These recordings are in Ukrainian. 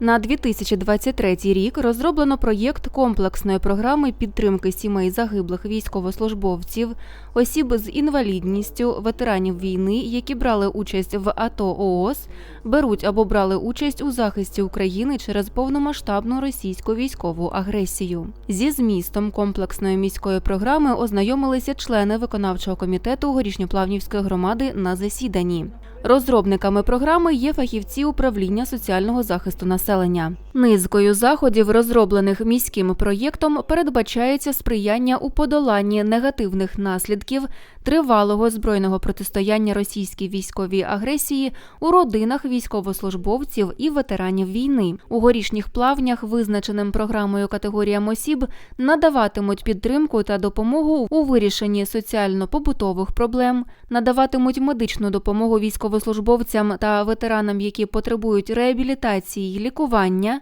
На 2023 рік розроблено проєкт комплексної програми підтримки сімей загиблих військовослужбовців, осіб з інвалідністю, ветеранів війни, які брали участь в АТО ООС, беруть або брали участь у захисті України через повномасштабну російську військову агресію. Зі змістом комплексної міської програми ознайомилися члени виконавчого комітету Горішньоплавнівської громади на засіданні. Розробниками програми є фахівці управління соціального захисту населення. Низкою заходів, розроблених міським проєктом, передбачається сприяння у подоланні негативних наслідків тривалого збройного протистояння російській військовій агресії у родинах військовослужбовців і ветеранів війни. У горішніх плавнях, визначеним програмою категоріям осіб, надаватимуть підтримку та допомогу у вирішенні соціально-побутових проблем, надаватимуть медичну допомогу військовослужбовцям та ветеранам, які потребують реабілітації й лікування.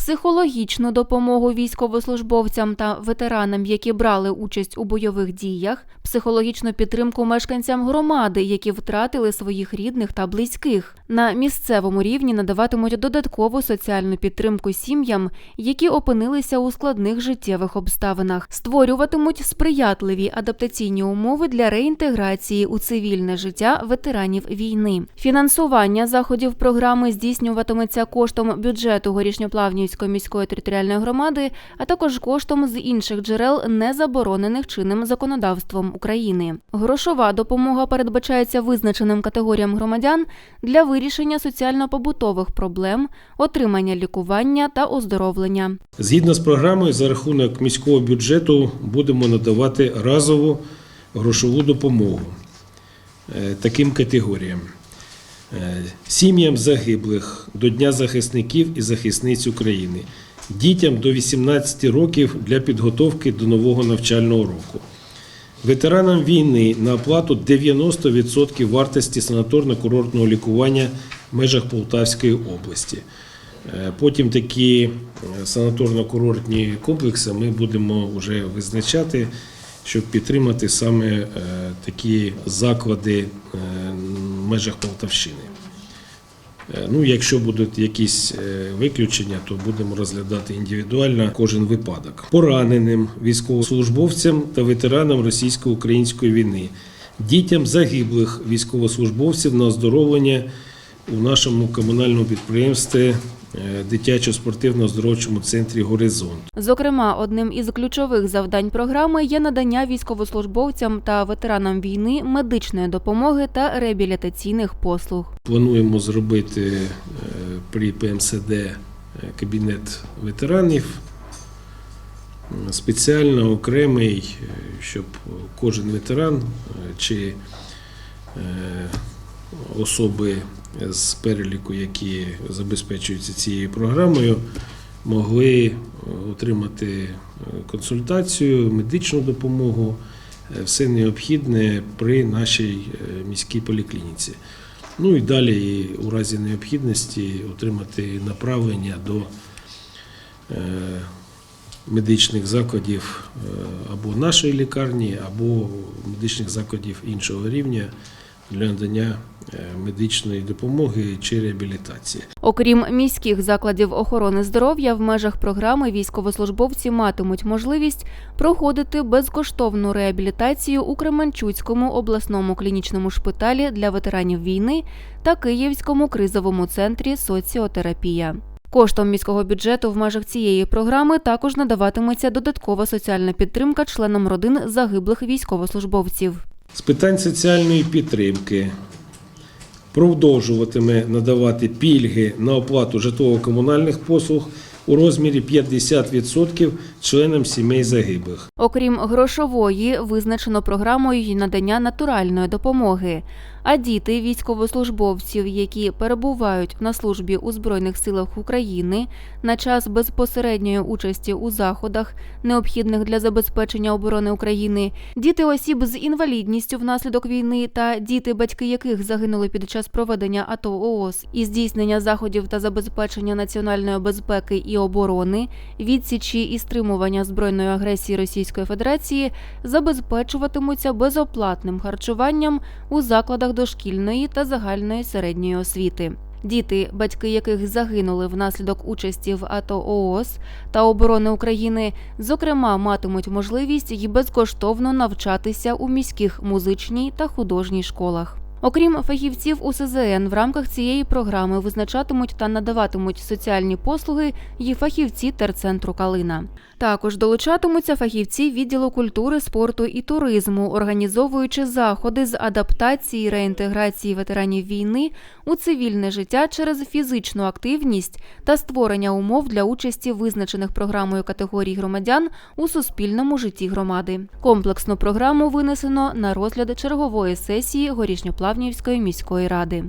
Психологічну допомогу військовослужбовцям та ветеранам, які брали участь у бойових діях, психологічну підтримку мешканцям громади, які втратили своїх рідних та близьких. На місцевому рівні надаватимуть додаткову соціальну підтримку сім'ям, які опинилися у складних життєвих обставинах, створюватимуть сприятливі адаптаційні умови для реінтеграції у цивільне життя ветеранів війни. Фінансування заходів програми здійснюватиметься коштом бюджету Горішньоплавнівської міської територіальної громади, а також коштом з інших джерел, не заборонених чинним законодавством України. Грошова допомога передбачається визначеним категоріям громадян для вирішення соціально-побутових проблем, отримання лікування та оздоровлення. Згідно з програмою, за рахунок міського бюджету будемо надавати разову грошову допомогу е, таким категоріям. Е, Сім'ям загиблих до Дня захисників і захисниць України, дітям до 18 років для підготовки до нового навчального року, ветеранам війни на оплату 90% вартості санаторно-курортного лікування в межах Полтавської області. Е, Потім такі е, санаторно-курортні комплекси ми будемо вже визначати, щоб підтримати саме такі заклади межах Полтавщини. Е, Ну, якщо будуть якісь е, виключення, то будемо розглядати індивідуально кожен випадок. Пораненим військовослужбовцям та ветеранам російсько-української війни, дітям загиблих військовослужбовців на оздоровлення у нашому комунальному підприємстві е, дитячо-спортивно-оздоровчому центрі Горизонт. Зокрема, одним із ключових завдань програми є надання військовослужбовцям та ветеранам війни медичної допомоги та реабілітаційних послуг. Плануємо зробити е, при ПМСД е, кабінет ветеранів спеціально окремий, щоб кожен ветеран чи особи з переліку, які забезпечуються цією програмою, могли е, отримати е, консультацію, медичну допомогу, е, все необхідне при нашій міській поліклініці. Ну і далі, у разі необхідності, отримати направлення до медичних закладів або нашої лікарні, або медичних закладів іншого рівня для надання е, медичної допомоги чи реабілітації. Окрім міських закладів охорони здоров'я, в межах програми військовослужбовці матимуть можливість проходити безкоштовну реабілітацію у Кременчуцькому обласному клінічному шпиталі для ветеранів війни та Київському кризовому центрі соціотерапія. Коштом міського бюджету в межах цієї програми також надаватиметься додаткова соціальна підтримка членам родин загиблих військовослужбовців. З питань соціальної підтримки продовжуватиме надавати пільги на оплату житлово-комунальних послуг у розмірі 50% членам сімей загиблих. Окрім грошової, визначено програмою надання натуральної допомоги. А діти військовослужбовців, які перебувають на службі у Збройних силах України на час безпосередньої участі у заходах, необхідних для забезпечення оборони України, діти осіб з інвалідністю внаслідок війни та діти, батьки яких загинули під час проведення АТО ООС і здійснення заходів та забезпечення національної безпеки і оборони, відсічі і стримування збройної агресії Російської Федерації забезпечуватимуться безоплатним харчуванням у закладах дошкільної та загальної середньої освіти. Діти, батьки яких загинули внаслідок участі в АТО ООС та оборони України, зокрема, матимуть можливість й безкоштовно навчатися у міських музичній та художній школах. Окрім фахівців УСЗН, в рамках цієї програми визначатимуть та надаватимуть соціальні послуги й фахівці терцентру Калина. Також долучатимуться фахівці відділу культури, спорту і туризму, організовуючи заходи з адаптації і реінтеграції ветеранів війни у цивільне життя через фізичну активність та створення умов для участі визначених програмою категорій громадян у суспільному житті громади. Комплексну програму винесено на розгляд чергової сесії Горішньоплавнівської міської ради.